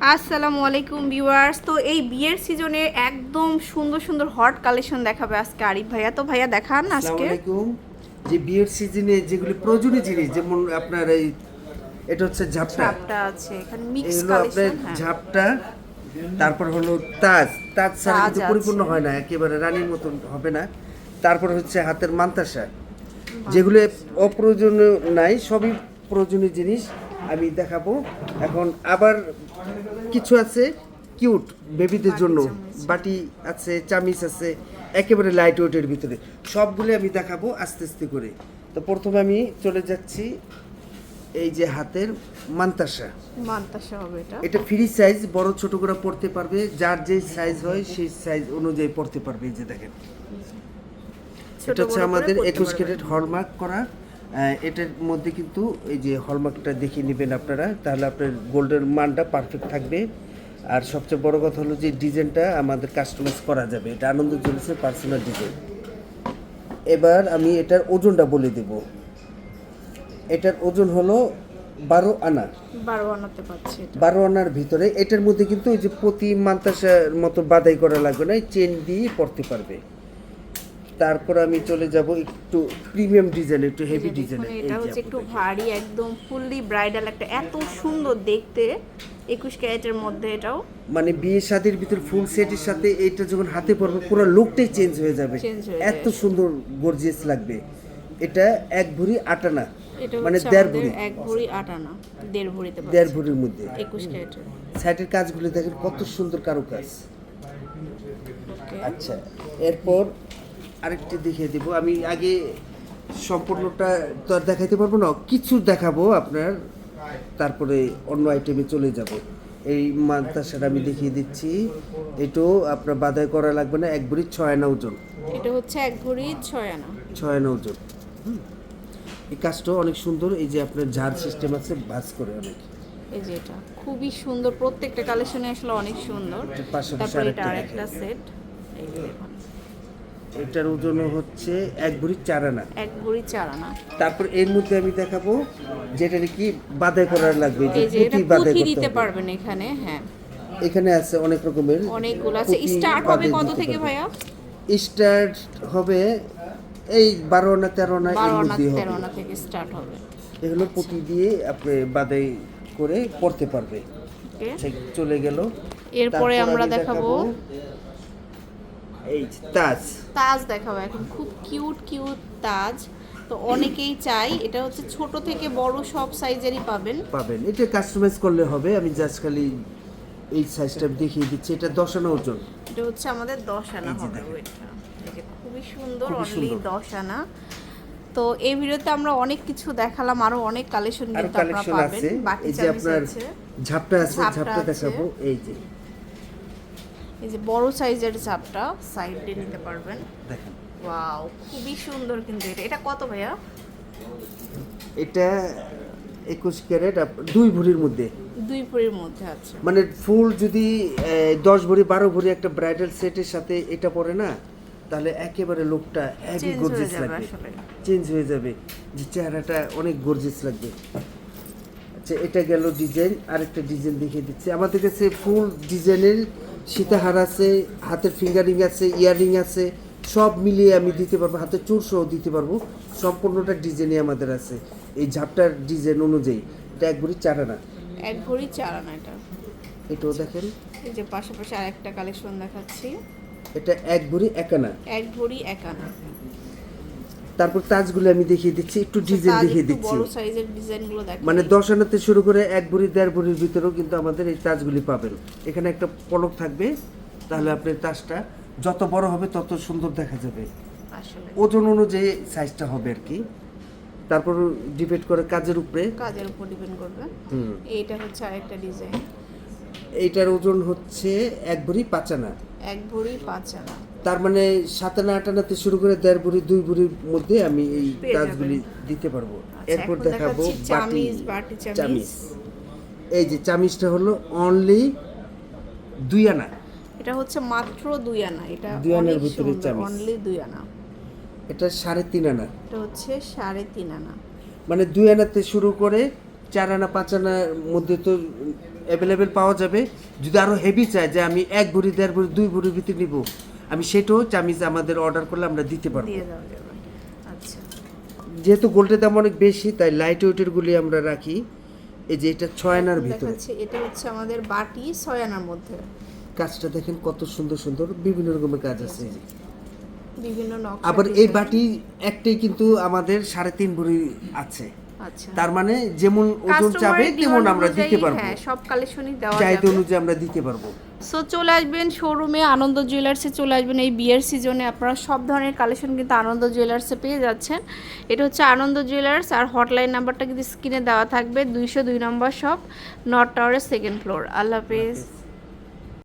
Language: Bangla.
আসসালামু আলাইকুম ভিউয়ার্স। তো এই বিয়ের সিজনে একদম সুন্দর সুন্দর হট কালেকশন দেখাবে আজকে আরিফ ভাইয়া। তো ভাইয়া দেখান আজকে। আলাইকুম। যে বিয়ের সিজনে যেগুলি প্রয়োজনীয় জিনিস যেমন আপনার এই এটা হচ্ছে ঝাপটা। ছাপটা আছে এখানে মিক্স কালেকশন হ্যাঁ। ঝাপটা তারপর হলো তাজ। তাজ ছাড়া কিন্তু পরিপূর্ণ হয় না একেবারে রানীর মতন হবে না। তারপর হচ্ছে হাতের মান্তাসা। যেগুলো অপ্রয়োজনীয় নাই সবই প্রয়োজনীয় জিনিস। আমি দেখাবো। এখন আবার কিছু আছে কিউট বেবিদের জন্য। বাটি আছে চামিচ আছে একেবারে লাইট ওয়েটের ভিতরে। সবগুলো আমি দেখাবো আস্তে আস্তে করে। তো প্রথমে আমি চলে যাচ্ছি এই যে হাতের মান্তাসা। মানতাসা হবে এটা। এটা ফ্রি সাইজ বড় ছোট করে পড়তে পারবে। যার যে সাইজ হয় সেই সাইজ অনুযায়ী পড়তে পারবে। এই যে দেখেন। এটা হচ্ছে আমাদের একুশ। ক্যারেট হলমার্ক করা। এটার মধ্যে কিন্তু এই যে হলমার্কটা দেখিয়ে নেবেন আপনারা তাহলে আপনার গোল্ডের মানটা পারফেক্ট থাকবে। আর সবচেয়ে বড় কথা হলো যে ডিজাইনটা আমাদের কাস্টমাইজ করা যাবে। এটা আনন্দ জুয়েলার্সের পার্সোনাল ডিজাইন এবার আমি এটার ওজনটা বলে দেব। এটার ওজন হলো বারো আনা। বারো আনাতে এটা। বারো আনার ভিতরে এটার মধ্যে কিন্তু ওই যে প্রতি মান্তাসার মতো বাদাই করা লাগবে না চেন দিয়ে পড়তে পারবে। তারপর আমি চলে যাব একটু প্রিমিয়াম ডিজাইন একটু হেভি ডিজাইন এটা হচ্ছে একটু ভারী একদম ফুললি ব্রাইডাল একটা এত সুন্দর দেখতে একুশ ক্যারেটের মধ্যে এটাও। মানে বিয়ে শাদির ভিতর ফুল সেটের সাথে এটা যখন হাতে পড়বে পুরো লুকটাই চেঞ্জ হয়ে যাবে। এত সুন্দর গর্জিয়াস লাগবে। এটা এক ভরি আটানা মানে দেড় ভরি। এক ভরি আট আনা দেড় ভরিতে দেড় ভরির মধ্যে। একুশ ক্যারেটের। সাইটের কাজগুলো দেখেন কত সুন্দর কারুকাজ। আচ্ছা এরপর আরেকটি দেখিয়ে দিব। আমি আগে সম্পূর্ণটা তো আর দেখাইতে পারব না কিছু দেখাবো আপনার তারপরে অন্য আইটেমে চলে যাব। এই মান্তাসাটা আমি দেখিয়ে দিচ্ছি। এটাও আপনার বাধাই করা লাগবে না এক ভরি ছয় আনা ওজন। এটা হচ্ছে এক ভরি ছয় আনা। ছয় আনা ওজন। এই কাজটাও অনেক সুন্দর এই যে আপনার ঝাড় সিস্টেম আছে ভাজ করে অনেক। এই যে এটা খুবই সুন্দর প্রত্যেকটা কালেকশনে আসলে অনেক সুন্দর। তারপরে এটা আরেকটা সেট এই এটার ওজন হচ্ছে এক ভরি চার আনা। এক ভরি চার আনা। তারপর এর মধ্যে আমি দেখাবো যেটা নাকি বাদাই করার লাগবে যে পুঁতি বাদাই দিতে পারবেন এখানে হ্যাঁ। এখানে আছে অনেক রকমের অনেকগুলো আছে। স্টার্ট হবে কত থেকে ভাইয়া? স্টার্ট হবে এই বারো না তেরো না এর আনা মধ্যে হবে। থেকে স্টার্ট হবে। এগুলো পুঁতি দিয়ে আপনি বাদাই করে পড়তে পারবে। চলে গেল। এরপরে আমরা দেখাবো এই তাজ। তাজ দেখাবো এখন খুব কিউট কিউট তাজ। তো অনেকেই চাই এটা হচ্ছে ছোট থেকে বড় সব সাইজেরই পাবেন। পাবেন। এটা কাস্টমাইজ করলে হবে আমি জাস্ট খালি এই সাইজটা দেখিয়ে দিচ্ছি এটা দশ আনা ওজন। এটা হচ্ছে আমাদের দশ আনা হবে যে খুবই সুন্দর অনলি। দশ আনা তো এই ভিডিওতে আমরা অনেক কিছু দেখালাম আরও অনেক কালেকশন কিন্তু আপনারা পাবেন। বাকি যে আপনার আছে। ঝাপটা আছে ঝাপটা দেখাবো। এই যে। এই যে বড় সাইজের চাপটা সাইড নিতে পারবেন। দেখেন। ওয়াও খুবই সুন্দর কিন্তু এটা। এটা কত ভাইয়া? এটা একুশ ক্যারেট দুই ভরির মধ্যে। দুই ভরির মধ্যে আছে মানে ফুল যদি দশ ভরি বারো ভরি একটা ব্রাইডাল সেটের সাথে এটা পরে না তাহলে একেবারে লোকটা হেভি গর্জিয়াস যাবে লাগবে। চেঞ্জ হয়ে যাবে। যে চেহারাটা অনেক গর্জিয়াস লাগবে। আচ্ছা এটা গেল ডিজাইন আরেকটা ডিজাইন দেখিয়ে দিচ্ছি। আমাদের কাছে ফুল ডিজাইনের সীতাহার আছে হাতের ফিঙ্গারিং আছে ইয়াররিং আছে সব মিলিয়ে আমি দিতে পারব হাতের চুর সহ দিতে পারব। সম্পূর্ণটা ডিজাইনই আমাদের আছে। এই ঝাপটার ডিজাইন অনুযায়ী এটা এক ভরি চার আনা। এক ভরি চার আনা এটা। এটাও দেখেন। এই যে পাশাপাশি আরেকটা কালেকশন দেখাচ্ছি। এটা এক ভরি এক আনা। এক ভরি এক আনা। তারপর তাজগুলো আমি দেখিয়ে দিচ্ছি একটু ডিজাইন দেখিয়ে দিচ্ছি। সাইজের ডিজাইনগুলো মানে দশ আনাতে শুরু করে এক ভরি দেড় ভরির ভিতরেও কিন্তু আমাদের এই তাজগুলি পাবেন। এখানে একটা পলক থাকবে তাহলে আপনার তাজটা যত বড় হবে তত সুন্দর দেখা যাবে। আসলে। ওজন অনুযায়ী সাইজটা হবে আর কি। তারপর ডিপেন্ড করে কাজের উপরে। কাজের উপর ডিপেন্ড করবে। হুম। এইটা হচ্ছে আরেকটা ডিজাইন। এইটার ওজন হচ্ছে এক ভরি পাঁচ আনা এক ভরি পাঁচ আনা তার মানে সাত আনা আট আনাতে শুরু করে দেড় ভরি দুই ভরির মধ্যে আমি এই যাবেন। দিতে পারব। আচ্ছা, এরপর দেখাবো বাটি। চামিজ, এই যে চামিজটা হলো অনলি দুই আনা। এটা হচ্ছে মাত্র দুই আনা। এটা দুই আনার ভিতরে চামিজ। অনলি দুই আনা। এটা সাড়ে তিন আনা। এটা হচ্ছে সাড়ে তিন আনা। মানে দুই আনাতে শুরু করে চার আনা পাঁচ আনার মধ্যে তো অ্যাভেলেবেল পাওয়া যাবে। যদি আরও হেভি চাই যে আমি এক ভরি দেড় ভরি দুই ভরির ভিতরে নিব আমি সেটাও চামিজ আমাদের অর্ডার করলে আমরা দিতে পারব। আচ্ছা। যেহেতু গোল্ডের দাম অনেক বেশি তাই লাইট ওয়েটের গুলি আমরা রাখি। এই যে এটা ছয় আনার ভিতরে। এটা হচ্ছে আমাদের বাটি ছয় আনার মধ্যে। কাজটা দেখেন কত সুন্দর সুন্দর বিভিন্ন রকমের কাজ আছে। বিভিন্ন নকশা আবার এই বাটি একটাই কিন্তু আমাদের সাড়ে তিন ভরি আছে। তার মানে যেমন ওজন চাবে তেমন আমরা দিতে পারব। হ্যাঁ সব কালেকশনই দেওয়া চাহিদা অনুযায়ী আমরা দিতে পারব। সো চলে আসবেন শোরুমে আনন্দ জুয়েলার্সে চলে আসবেন এই বিয়ের সিজনে আপনারা সব ধরনের কালেকশন কিন্তু আনন্দ জুয়েলার্সে পেয়ে যাচ্ছেন। এটা হচ্ছে আনন্দ জুয়েলার্স আর হটলাইন নাম্বারটা কিন্তু স্ক্রিনে দেওয়া থাকবে। দুইশো দুই নম্বর শপ নর্থ টাওয়ারের সেকেন্ড ফ্লোর আল্লাহ হাফেজ।